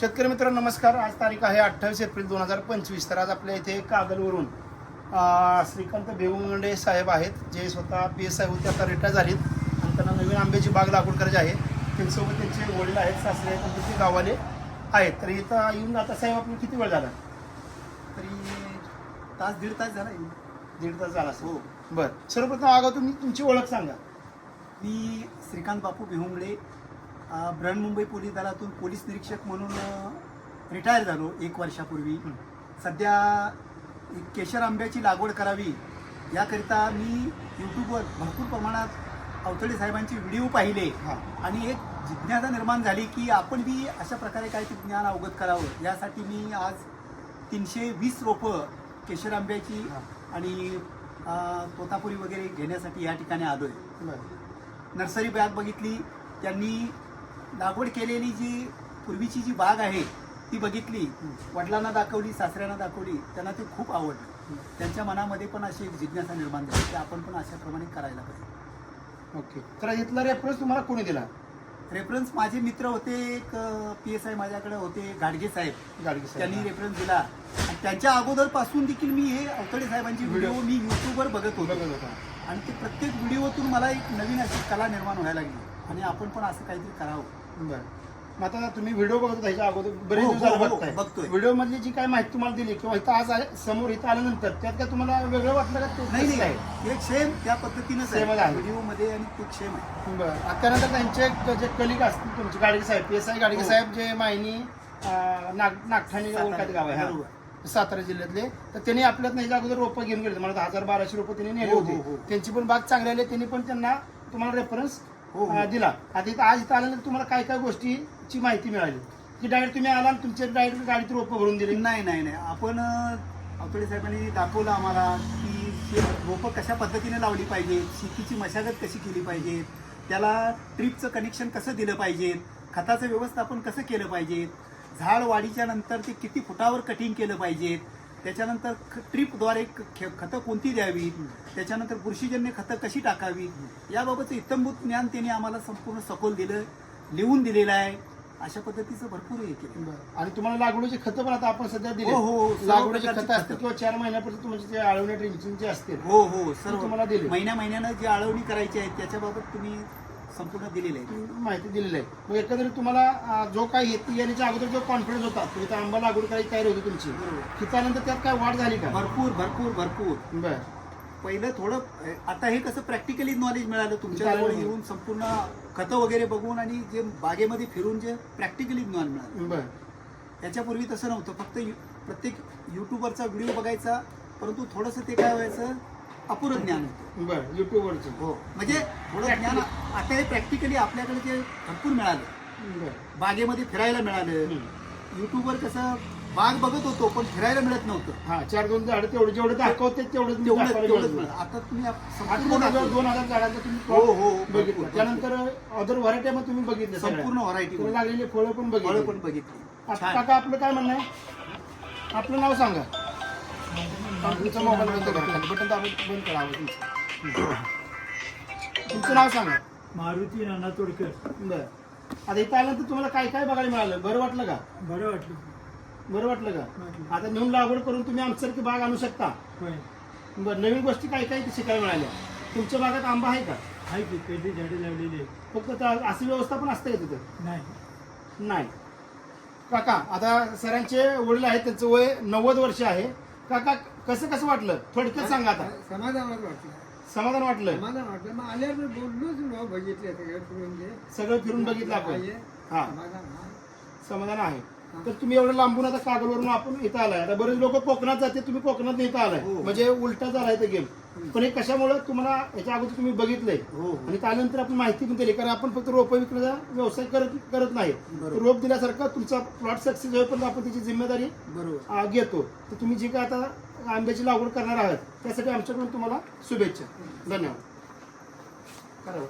शेतकरी मित्रांनो नमस्कार. आज तारीख आहे अठ्ठावीस एप्रिल दोन हजार पंचवीस. तर आज आपल्या इथे कागलवरून श्रीकांत भेवंगडे साहेब आहेत जे स्वतः पी एस आय होते आता रिटायर झालीत. आणि त्यांना नवीन आंब्याची बाग लागवड करायची आहे. त्यांच्यासोबत त्यांचे वडील आहेत सासरे आहेत आणि ते गावाले आहेत. तर इथं येऊन आता साहेब आपण किती वेळ झाला? तरी तास दीड तास झाला येऊन. दीड तास झाला हो. बरं. सर्वप्रथम अगोदर तुम्ही तुमची ओळख सांगा. मी श्रीकांत बापू अ, बृहन्मुंबई पोलीस दलातून पोलीस निरीक्षक म्हणून रिटायर झालो एक वर्षापूर्वी. सध्या केशर आंब्याची लागवड करावी याकरिता मी यूट्यूबवर भरपूर प्रमाणात अवतडे साहेबांचे व्हिडिओ पाहिले. आणि एक जिज्ञासा निर्माण झाली की आपण बी अशा प्रकारे काहीतरी ज्ञान अवगत करावं. यासाठी मी आज तीनशे वीस रोपं केशर आंब्याची. आणि तोतापुरी वगैरे घेण्यासाठी या ठिकाणी आलो आहे नर्सरी बॅग बघितली. त्यांनी लागवड केलेली जी पूर्वीची जी बाग आहे ती बघितली वडिलांना दाखवली सासऱ्यांना दाखवली त्यांना ते खूप आवडलं. त्यांच्या मनामध्ये पण अशी एक जिज्ञासा निर्माण झाली की आपण पण अशाप्रमाणे करायला पाहिजे. ओके. तर इथला रेफरन्स तुम्हाला कोणी दिला? रेफरन्स माझे मित्र होते एक पी एस आय माझ्याकडे होते गाडगे साहेब. गाडगे त्यांनी रेफरन्स दिला. आणि त्यांच्या अगोदरपासून देखील मी हे अवतडे साहेबांची व्हिडिओ मी युट्यूबवर बघत होता. आणि ते प्रत्येक व्हिडिओतून मला एक नवीन अशी कला निर्माण व्हायला लागली. आणि आपण पण असं काहीतरी करावं बरं मग आता तुम्ही व्हिडिओ बघत होता ह्याच्या अगोदर बरेच हो, दिवस हो, झाले हो, बघताय बघतोय. व्हिडिओ मधली जी काय माहिती तुम्हाला दिली किंवा इथं आज आले समोर इथं आल्यानंतर त्यात काय तुम्हाला वेगळं वाटलं का ते नाही नाही एक सेम त्या पद्धतीनंच Same च आहे आहे. व्हिडिओमध्ये आणि ते सेम आहे बरं आता त्यानंतर त्यांचे जे कलिग असतील तुमचे गाडगे साहेब पी एस आय गाडगे हो. साहेब जे मायनी अं, नाग नागठाणे ते गाव आहे हा. बरोबर. सातारा जिल्ह्यातले तर त्यांनी आपल्यात नाही अगोदर रोपं घेऊन गेले मला हजार बाराशे रोपं त्यांनी नेले हो, हो, होते हो. त्यांची पण बाग चांगली आली त्यांनी पण त्यांना तुम्हाला रेफरन्स हो, हो. अं, दिला. आता इथं आज इथं आल्यानंतर तुम्हाला काय काय गोष्टीची माहिती मिळाली? की डायरेक्ट तुम्ही आला आणि तुमच्या डायरेक्ट गाडीत रोपं भरून दिली? नाही नाही नाही. आपण अवतडे साहेबांनी दाखवलं आम्हाला की रोपं कशा पद्धतीने लावली पाहिजे शेतीची मशागत कशी केली पाहिजे त्याला ट्रिपचं कनेक्शन कसं दिलं पाहिजे खताचं व्यवस्थापन कसं केलं पाहिजे झाड वाढीच्या नंतर ते किती फुटावर कटिंग केलं पाहिजे त्याच्यानंतर ट्रिपद्वारे खतं कोणती द्यावी? त्याच्यानंतर बुरशीजन्य खतं कशी टाकावी? याबाबतचं इत्तमभूत ज्ञान त्यांनी आम्हाला संपूर्ण सखोल दिलं लिहून दिलेलं आहे. अशा पद्धतीचं भरपूर हे केलं. आणि तुम्हाला लागवडीचे खतं पण आता आपण सध्या दिले. हो, हो, लागवडीचे खतं असतील खतं. किंवा चार महिन्यापर्यंत तुमचे जे आळवणे ड्रिंचिंगचे असतील हो हो ते सर्व तुम्हाला दिले. महिन्या महिन्यानं जी आळवणी करायची आहे त्याच्याबाबत तुम्ही संपूर्ण दिलेलं आहे माहिती दिलेली आहे. मग एकंदरीत तुम्हाला जो काही येते येण्याच्या अगोदर जो कॉन्फिडन्स होता तुम्ही इथं आंबा लागवड करायची तयारी होती तुमची बरोबर. त्यानंतर त्यात काय वाढ झाली का? भरपूर भरपूर भरपूर. बर. पहिलं थोडं आता हे कसं प्रॅक्टिकली नॉलेज मिळालं तुमच्या चालेल. जवळ येऊन संपूर्ण खतं वगैरे बघून आणि जे बागेमध्ये फिरून जे प्रॅक्टिकली ज्ञान मिळालं. बर. त्याच्यापूर्वी तसं नव्हतं. फक्त यु- प्रत्येक युट्यूबरचा व्हिडिओ बघायचा परंतु थोडंसं ते काय व्हायचं अपुरं ज्ञान होतं. बर युट्यूबवरचं. हो म्हणजे थोडं ज्ञान आता हे प्रॅक्टिकली आपल्याकडे जे भरपूर मिळालं. बागेमध्ये फिरायला मिळालं. युट्यूबवर कसं बाग बघत होतो पण फिरायला मिळत नव्हतं. हा चार दोन झाड तेवढे जेवढे दाखवते तेवढे तेवढं आता तुम्ही. दोन हजार झाडांचा तुम्ही हो, हो, बघितला. त्यानंतर अदर व्हरायटी मग तुम्ही बघितले संपूर्ण व्हरायटी लागलेली फळं पण फळं बघितली पण बघितली. आता आपलं काय म्हणणं आहे? आपलं नाव सांगा. तुमचा मोबाईल बंद करा खाली बटन दाबून बंद करा आवाज तुमचा. तुमचं नाव सांगा. मारुती नाना तोडकर. बरं. आता इथं आल्यानंतर तुम्हाला काय काय बघायला मिळालं? बरं वाटलं का? बरं वाटलं. बरं वाटलं का. आता नेऊन लागवड करून तुम्ही आमच्यासारखी बाग आणू शकता. होय. बरं नवीन गोष्टी काय काय शिकायला मिळाल्या? तुमच्या बागात आंबा आहे का? आहे की कधी झाडे लावलेली आहेत. फक्त त्या- अशी व्यवस्था पण असते का तिथं? नाही. नाही. काका आता सरांचे वडील आहेत त्यांचं वय नव्वद वर्ष आहे. काका कसं कसं वाटलं? थोडक्यात सांगा आता. समाधानात वाटलं. समाधान वाटलं? समाधान वाटलं. मग आल्यावर बोललोच ना बघितले सगळे फिरून सगळं फिरून बघितलं आपण. आहे. हा. समाधान आहे. समाधान आहे. तर तुम्ही एवढं लांबून आता कागलवरून आपण इथं आलाय. आता बरेच लोक कोकणात जाते तुम्ही कोकणात इथं आलाय. हो. म्हणजे उलटा झालाय ते गेम. पण हे कशामुळे तुम्हाला याच्या अगोदर तुम्ही बघितलंय? हो आणि त्यानंतर आपण माहिती पण दिली कारण आपण फक्त रोप विकण्याचा व्यवसाय करत करत नाही. रोप दिल्यासारखं तुमचा प्लॉट सक्सेस होईपर्यंत आपण त्याची जिम्मेदारी बरोबर. घेतो. तर तुम्ही जी काय आता आंब्याची लागवड करणार आहात त्यासाठी आमच्याकडून तुम्हाला शुभेच्छा. धन्यवाद.